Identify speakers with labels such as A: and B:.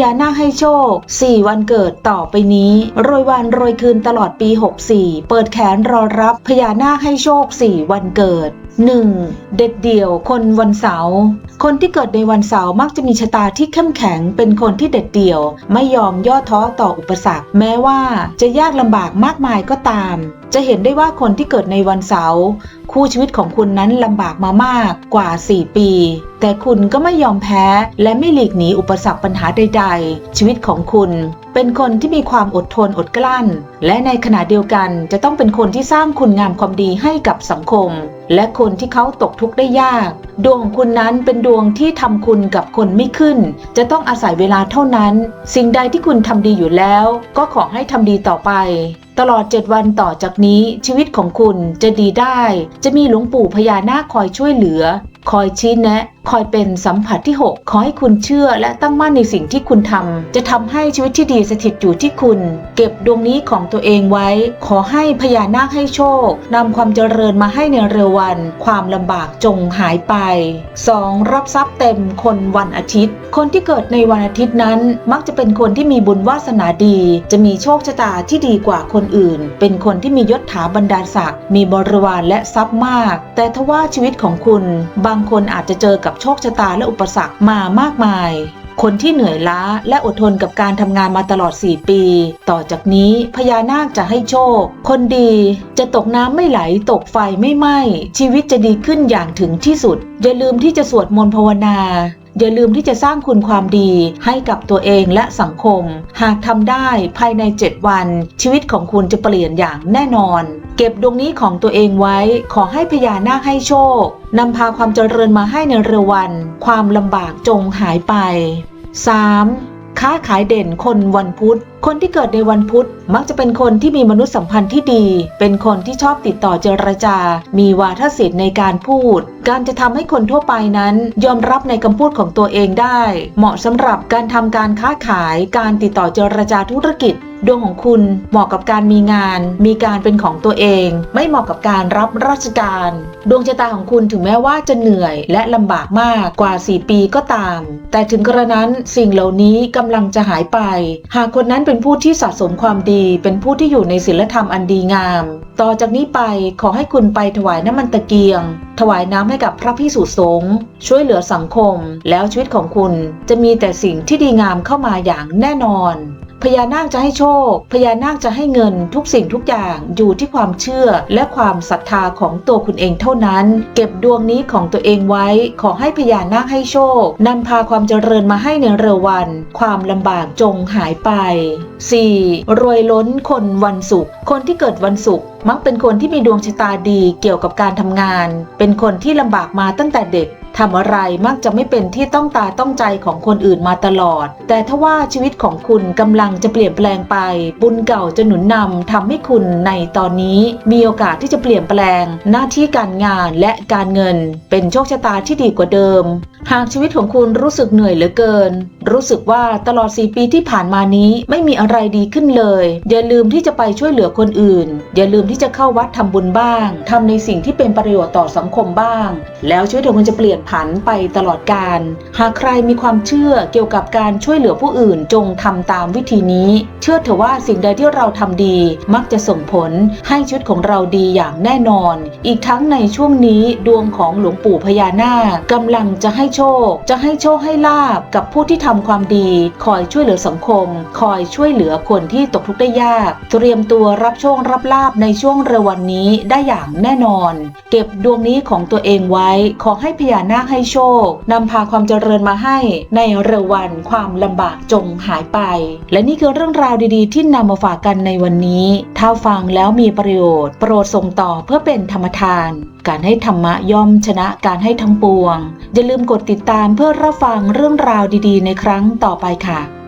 A: ญานาคให้โชค 4 วันเกิดต่อไปนี้ โรยวันโรยคืนตลอดปี 64 เปิดแขนรอรับพญานาคให้โชค 4 วันเกิด 1. เด็ดเดี่ยวคนวันเสาร์ คนที่เกิดในวันเสาร์มักจะมีชะตาที่เข้มแข็ง เป็นคนที่เด็ดเดี่ยว ไม่ยอมย่อท้อต่ออุปสรรค แม้ว่าจะยากลำบากมากมายก็ตาม จะเห็นได้ว่าคนที่เกิดในวันเสาร์คู่ชีวิตของคุณนั้นลำบากมามากกว่า 4 ปี แต่คุณก็ไม่ยอมแพ้ และไม่หลีกหนีอุปสรรคปัญหาใด ๆ ชีวิตของคุณ เป็นคนที่มีความอดทนอดกลั้น และในขณะเดียวกันจะต้องเป็นคนที่สร้างคุณงามความดีให้กับสังคม และคนที่เขาตกทุกข์ได้ยาก ดวงคุณนั้นเป็นดวงที่ทำคุณกับคนไม่ขึ้น จะต้องอาศัยเวลาเท่านั้น สิ่งใดที่คุณทำดีอยู่แล้ว ก็ขอให้ทำดีต่อไป ตลอด 7 วันต่อจากนี้ชีวิตของคุณจะดีได้ จะมีหลวงปู่พญานาคคอยช่วยเหลือ คอยชี้แนะ คอยเป็นสัมผัสที่ 6 ขอให้คุณเชื่อและตั้งมั่นในสิ่งที่คุณทำจะทำให้ชีวิตที่ดีสถิตอยู่ที่คุณ เก็บดวงนี้ของตัวเองไว้ ขอให้พญานาคให้โชคนำความเจริญมาให้ในเร็ววัน ความลำบากจงหายไป 2. รับทรัพย์เต็มคนวันอาทิตย์ คนที่เกิดในวันอาทิตย์นั้น มักจะเป็นคนที่มีบุญวาสนาดี จะมีโชคชะตาที่ดีกว่าคนอื่น เป็นคนที่มียศถาบรรดาศักดิ์มีบริวารและทรัพย์มาก แต่ทว่าชีวิตของคุณบางคนอาจจะเจอกับโชคชะตาและอุปสรรคมามากมาย คนที่เหนื่อยล้าและอดทนกับการทำงานมาตลอด 4 ปี ต่อจากนี้พญานาคจะให้โชค คนดีจะตกน้ำไม่ไหลตกไฟไม่ไหม้ชีวิตจะดีขึ้นอย่างถึงที่สุด อย่าลืมที่จะสวดมนต์ภาวนาอย่าลืมที่จะสร้างคุณความดีให้กับตัวเองและสังคม หากทำได้ภายใน 7 วัน ชีวิตของคุณจะเปลี่ยนอย่างแน่นอน เก็บดวงนี้ของตัวเองไว้ ขอให้พญานาคให้โชคนำพาความเจริญมาให้ในเร็ววัน ความลำบากจงหายไป 3. ค้าขายเด่นคนวันพุธ คนที่เกิดในวันพุธมักจะเป็นคนที่มีมนุษยสัมพันธ์ที่ดี เป็นคนที่ชอบติดต่อเจรจา มีวาทศิลป์ในการพูด การจะทำให้คนทั่วไปนั้น ยอมรับในคำพูดของตัวเองได้ เหมาะสำหรับการทำการค้าขาย การติดต่อเจรจาธุรกิจ ดวงของคุณเหมาะกับการมีงาน มีการเป็นของตัวเอง ไม่เหมาะกับการรับราชการ ดวงชะตาของคุณถึงแม้ว่าจะเหนื่อย และลำบากมากกว่า 4 ปีก็ตาม แต่ถึงกระนั้นสิ่งเหล่านี้กำลังจะหายไป หากคนนั้นเป็นผู้ที่สะสมความดี เป็นผู้ที่อยู่ในศีลธรรมอันดีงาม ต่อจากนี้ไปขอให้คุณไปถวายน้ำมันตะเกียง ถวายน้ำให้กับพระพิสุสงฆ์ช่วยเหลือสังคม แล้วชีวิตของคุณจะมีแต่สิ่งที่ดีงามเข้ามาอย่างแน่นอน พญานาคจะให้โชค พญานาคจะให้เงินทุกสิ่งทุกอย่างอยู่ที่ความเชื่อและความศรัทธาของตัวคุณเองเท่านั้น เก็บดวงนี้ของตัวเองไว้ ขอให้พญานาคให้โชคนำพาความเจริญมาให้ในเร็ววัน ความลำบากจงหายไป 4. รวยล้นคนวันศุกร์คนที่เกิดวันศุกร์มักเป็นคนที่มีดวงชะตาดีเกี่ยวกับการทำงาน เป็นคนที่ลำบากมาตั้งแต่เด็ก ทำอะไรมักจะไม่เป็นที่ต้องตาต้องใจของคนอื่นมาตลอด แต่ถ้าว่าชีวิตของคุณกำลังจะเปลี่ยนแปลงไป บุญเก่าจะหนุนนำทำให้คุณในตอนนี้ มีโอกาสที่จะเปลี่ยนแปลง หน้าที่การงานและการเงิน เป็นโชคชะตาที่ดีกว่าเดิม หากชีวิตของคุณรู้สึกเหนื่อยเหลือเกิน รู้สึกว่าตลอด 4 ปีที่ผ่านมานี้ไม่มีอะไรดีขึ้นเลย อย่าลืมที่จะไปช่วยเหลือคนอื่น อย่าลืมที่จะเข้าวัดทำบุญบ้างทำในสิ่งที่เป็นประโยชน์ต่อสังคมบ้าง แล้วชีวิตของคุณจะเปลี่ยนผันไปตลอดกาลหากใครมีความเชื่อเกี่ยวกับการช่วยเหลือผู้อื่นจงทำตามวิธีนี้ เชื่อเถอะว่าสิ่งใดที่เราทำดี มักจะส่งผลให้ชีวิตของเราดีอย่างแน่นอน อีกทั้งในช่วงนี้ดวงของหลวงปู่พญานาคกำลังจะให้โชค จะให้โชคให้ลาบกับผู้ที่ทำความดี คอยช่วยเหลือสังคม คอยช่วยเหลือคนที่ตกทุกข์ได้ยาก เตรียมตัวรับโชครับลาบในช่วงเร็ววันนี้ได้อย่างแน่นอน เก็บดวงนี้ของตัวเองไว้ ขอให้พญานาคให้โชคนำพาความเจริญมาให้ ในเร็ววันความลำบากจงหายไป และนี่คือเรื่องราวดีๆ ที่นำมาฝากกันในวันนี้ ถ้าฟังแล้วมีประโยชน์ โปรดส่งต่อเพื่อเป็นธรรมทาน การให้ธรรมะย่อมชนะการให้ทั้งปวง อย่าลืมกดดติดตามเพื่อรับฟังเรื่องราวดีๆ ในครั้งต่อไปค่ะ